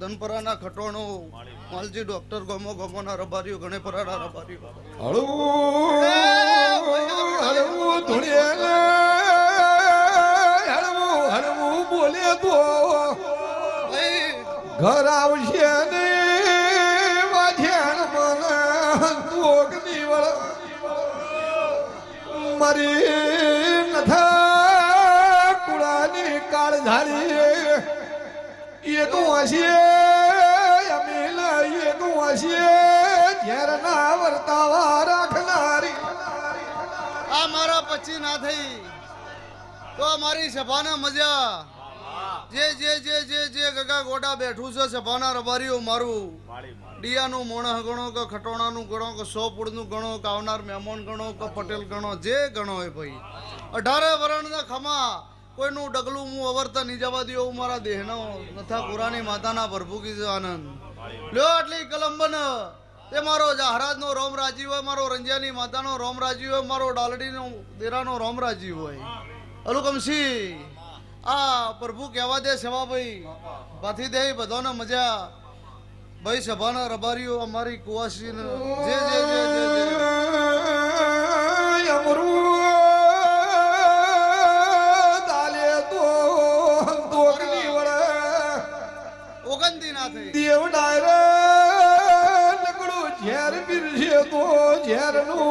ધનપરાના ખટોણો Malji doctor ગમો ગમોના રબારીઓ ગણેપરાના રબારીઓ. હળવું હળવું ધૂળિયા હળવું હળવું બોલે તો. ઘર આવશે ને વાધ્યાણ મને નીવળ. મારી નથા કુળાની કાળ વર્તાવા રાખનારી આ મારા પછી ના થઈ. તો આ મારી સભાના મજા. જે જે જે જે જે ગગા ગોડા બેઠું છે સભાના રબારીઓ મારું. ડિયાનું મોણહ ગણો કે ખટોણાનું ગણો કે સો પુડનું ગણો કે આવનાર મહેમાન ગણો કે પટેલ ગણો, જે ગણો હોય ભાઈ. અઢારે વરણના ખમા કોઈનું ડગલું હું અવરતા નહીં જવા દઉં એવું મારા દેહનો નથા પુરાની માતાના પ્રભુ કીધો આનંદ. લ્યો આટલી કલમ બન. તે મારો જહરાજનો રોમ રાજી હોય, મારો રંજિયાની માતાનો રોમ રાજી હોય, મારો ડાલડીનો દેરાનો રોમ રાજી હોય. અલુકમસી આ પ્રભુ કહેવા દે સભાભાઈ પાથી દે બધાને મજા. ભાઈ સભાના રબારીઓ અમારી કુવાસી જે જે જે જે.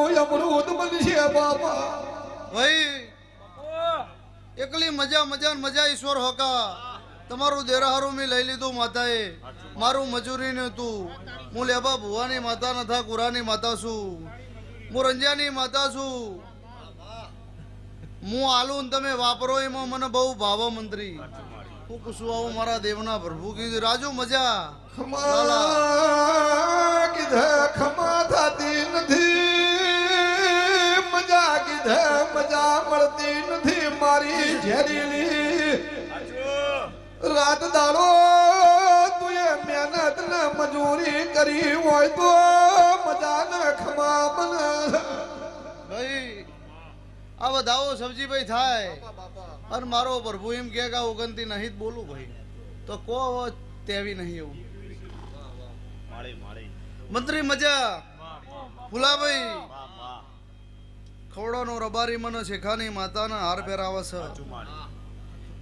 અમૃત બનશે બાપા. ભાઈ એકલી મજા મજા મજા ઈશ્વર હોકા. તમારું દેરાહારું મેં લઈ લીધું માતાએ. મારું મજૂરી ને તું. હું લેબા ભુવાની માતા નથા કુરાની માતા છું. હું રંજાની માતા છું. હું આલુ ને તમે વાપરો એમાં મને બહુ ભાવ મંત્રી હું કુશું આવું મારા દેવના પ્રભુ કીધું. રાજુ મજા? કીધે. મળતી નથી મારી ઝેરીલી. રાત દાડો તુએ મહેનત ને મજૂરી કરી હોય તો મજા ને ખમા બને ભાઈ આ બધાઓ સબજીભાઈ થાય. અને મારો પ્રભુ એમ કે કા આ ઓગણતી નહીં જ બોલું ભાઈ. તો કો તેવી નહીં એવું. મંત્રી મજા. ફુલાભાઈ. ખવડાનો રબારી મને શેખાની માતાના હાર પહેરાવે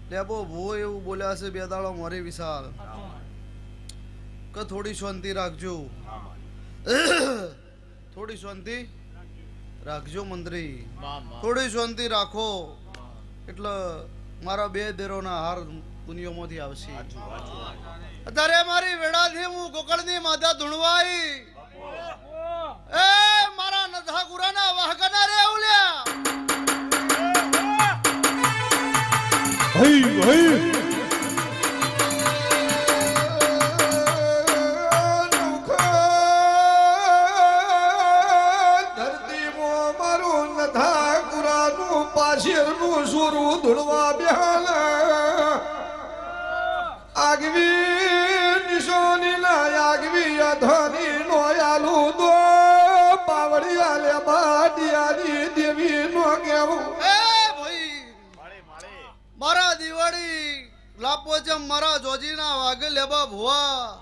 લેબો ભૂવો એવું બોલ્યા છે બે દાડો મોરી વિશાલ. કે થોડી શાંતિ રાખજો. થોડી શાંતિ રાખજો મંત્રી. થોડી શાંતિ રાખો. એટલે મારા બે દેરોના હાર દુનિયામાંથી આવશે. અત્યારે મારી વેડાથી હું ગોકળની માતા ધૂણવાઈ. એ, મારા નધા ગુરાના વાહકના રે. કુરાનું પાછળનું સુરું ધૂળવા બેહાલ. આગવી મારા લાપો છે મારા જોજીના વાગે લેબા ભુવા.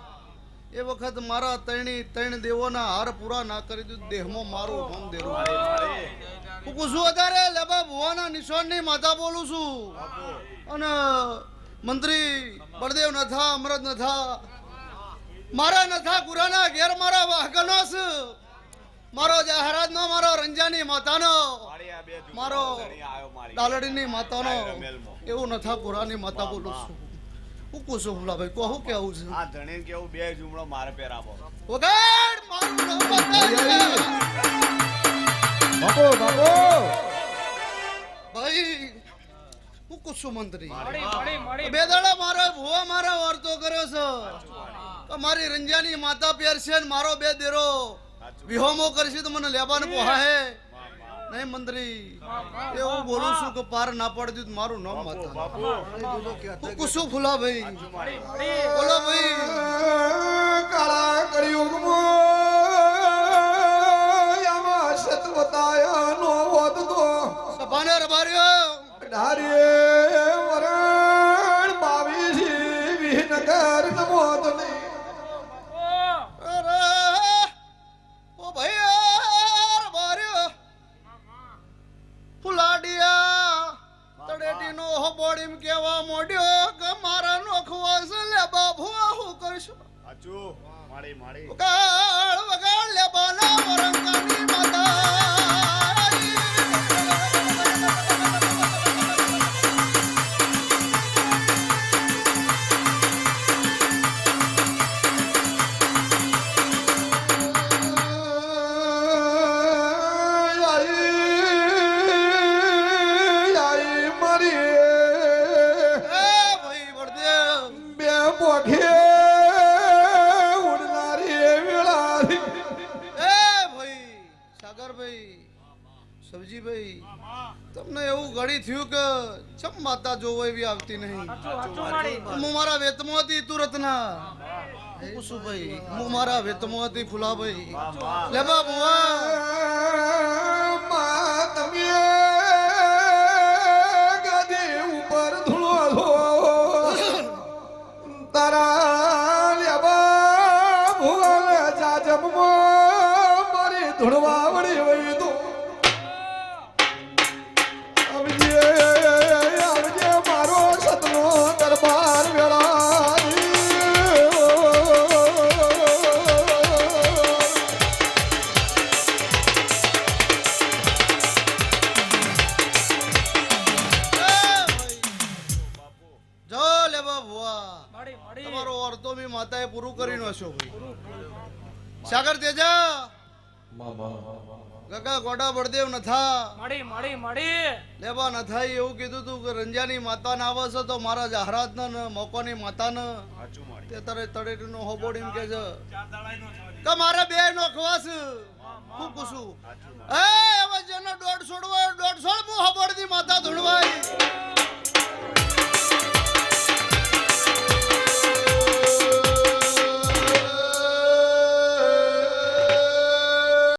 એ વખત મારા ત્રણી ત્રણ દેવોના હાર પૂરા ના કરી દીધું દેહમાં મારું નામ દેરું. હું કુશું અત્યારે લેબા ભુવાના નિશાનની માતા બોલું છું. અને મંત્રી બળદેવ નથા અમરત નથા મારા નથા ગુરાના ઘેર મારા વાહકનો છે મારો જહરાજનો મારો રંજાની માતાનો. મારો દાલડીની માતાનો એવું નથા પુરાની માતા બોલું છું. હું કુશું ફૂલાભાઈ કહું કેવું છે? આ ધણી કેવું બે જુમડો મારે પહેરાવો. નામ બાપો બાપો. ભાઈ હું કુસુમંત્રી બે દાડા મારો ભુવા મારા વાર્તો કર્યો છે. તો મારી રંજાની માતા પહેરશે ને મારો બે દેરો. વિહોમો કરશે તો મને લેવાનું પોહાહે. નહીં મંત્રી? એવું બોલું છું કે પાર ના પાડી દીધું મારું નામ માતા કુસુ કુશું ફૂલા ભાઈ. બોલો ભાઈ કાળા કળિયુગમાં આમાં વધતો. સભાને રબાર્યો ઢારીએ વરણ બાવીસી વિહનગર મોત માળી માળી. વગાડ વગાડ લે બાના વરંગાની માતા આઈ સબજીભાઈ તમને એવું ઘડી થયું કે ચમ માતા જોવા એવી આવતી નહીં? હું મારા વેતમાંથી તુરતના. કુસુભાઈ હું મારા વેતમાંથી ફુલાભાઈ. લે બાબુઆ માં તમે માતાએ પૂરું કરી ભાઈ. સાગર તેજા. ગગા ગોડા બળદેવ નથા મળી મળી મળી. લેવા નથા એવું કીધું તું કે રંજાની માતા ના આવે છે તો મારા જહરાત ને મોકોની માતા ને. તે તારે તળેટી નો હોબોડી કે છે. કે મારે બે નો ખવાસ હું પૂછું? એ